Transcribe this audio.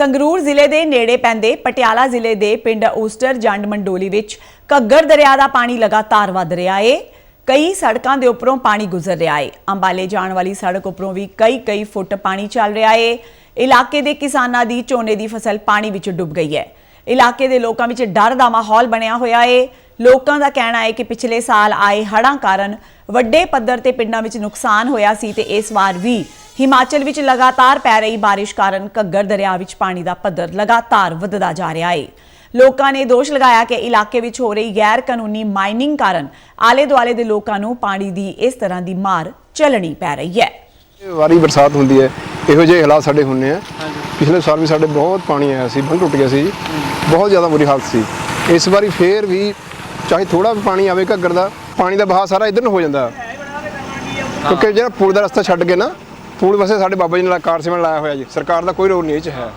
ਸੰਗਰੂਰ ਜ਼ਿਲ੍ਹੇ ਦੇ ਨੇੜੇ ਪੈਂਦੇ ਪਟਿਆਲਾ ਜ਼ਿਲ੍ਹੇ ਦੇ ਪਿੰਡ ਓਸਟਰ ਜੰਡ ਮੰਡੋਲੀ ਵਿੱਚ ਘੱਗਰ ਦਰਿਆ ਦਾ ਪਾਣੀ ਲਗਾਤਾਰ ਵਧ ਰਿਹਾ ਏ। ਕਈ ਸੜਕਾਂ ਦੇ ਉੱਪਰੋਂ ਪਾਣੀ ਗੁਜ਼ਰ ਰਿਹਾ ਏ। ਅੰਬਾਲੇ ਜਾਣ ਵਾਲੀ ਸੜਕ ਉੱਪਰੋਂ ਵੀ ਕਈ ਕਈ ਫੁੱਟ ਪਾਣੀ ਚੱਲ ਰਿਹਾ ਏ। ਇਲਾਕੇ ਦੇ ਕਿਸਾਨਾਂ ਦੀ ਝੋਨੇ ਦੀ ਫਸਲ ਪਾਣੀ ਵਿੱਚ ਡੁੱਬ ਗਈ ਹੈ। ਇਲਾਕੇ ਦੇ ਲੋਕਾਂ ਵਿੱਚ ਡਰ ਦਾ ਮਾਹੌਲ ਬਣਿਆ ਹੋਇਆ ਏ। ਲੋਕਾਂ ਦਾ ਕਹਿਣਾ ਹੈ ਕਿ ਪਿਛਲੇ ਸਾਲ ਆਏ ਹੜ੍ਹਾਂ ਕਾਰਨ ਵੱਡੇ ਪੱਧਰ ਤੇ ਪਿੰਡਾਂ ਵਿੱਚ ਨੁਕਸਾਨ ਹੋਇਆ ਸੀ ਤੇ ਇਸ ਵਾਰ ਵੀ ਹਿਮਾਚਲ ਵਿੱਚ ਲਗਾਤਾਰ ਪੈ ਰਹੀ ਬਾਰਿਸ਼ ਕਾਰਨ ਘੱਗਰ ਦਰਿਆ ਵਿੱਚ ਪਾਣੀ ਦਾ ਪੱਧਰ ਲਗਾਤਾਰ ਵੱਧਦਾ ਜਾ ਰਿਹਾ ਹੈ ਲੋਕਾਂ ਨੇ ਦੋਸ਼ ਲਗਾਇਆ ਕਿ ਇਲਾਕੇ ਵਿੱਚ ਹੋ ਰਹੀ ਗੈਰ ਕਾਨੂੰਨੀ ਮਾਈਨਿੰਗ ਕਾਰਨ ਆਲੇ ਦੁਆਲੇ ਦੇ ਲੋਕਾਂ ਨੂੰ ਪਾਣੀ ਦੀ ਇਸ ਤਰ੍ਹਾਂ ਦੀ ਮਾਰ ਚੱਲਣੀ ਪੈ ਰਹੀ ਹੈ। ਵਾਰੀ ਬਰਸਾਤ ਹੁੰਦੀ ਹੈ, ਇਹੋ ਜਿਹੇ ਹਾਲਾਤ ਸਾਡੇ ਹੁੰਨੇ ਆ। ਪਿਛਲੇ ਸਾਲ ਵੀ ਸਾਡੇ ਬਹੁਤ ਪਾਣੀ ਆਇਆ ਸੀ ਬੰਦ ਟੁੱਟ ਗਿਆ ਸੀ। ਜੀ ਬਹੁਤ ਜ਼ਿਆਦਾ ਬੁਰੀ ਹਾਲਤ ਸੀ। ਇਸ ਵਾਰੀ ਫੇਰ ਵੀ ਚਾਹੇ ਥੋੜਾ ਵੀ ਪਾਣੀ ਆਵੇ ਘੱਗਰ ਦਾ, ਪਾਣੀ ਦਾ ਬਹਾਅ ਸਾਰਾ ਇਧਰ ਨੂੰ ਹੋ ਜਾਂਦਾ। ਕਿਉਂਕਿ ਜਿਹੜਾ ਪੁਲ ਦਾ ਰਸਤਾ ਛੱਡ ਕੇ ਨਾ, ਪੁਲ ਵਸੇ ਸਾਡੇ ਬਾਬਾ ਜੀ ਨੇ ਕਾਰ ਸਿਮਨ ਲਾਇਆ ਹੋਇਆ ਜੀ। ਸਰਕਾਰ ਦਾ ਕੋਈ ਰੋਲ ਨਹੀਂ ਇਹ ਚ ਹੈ।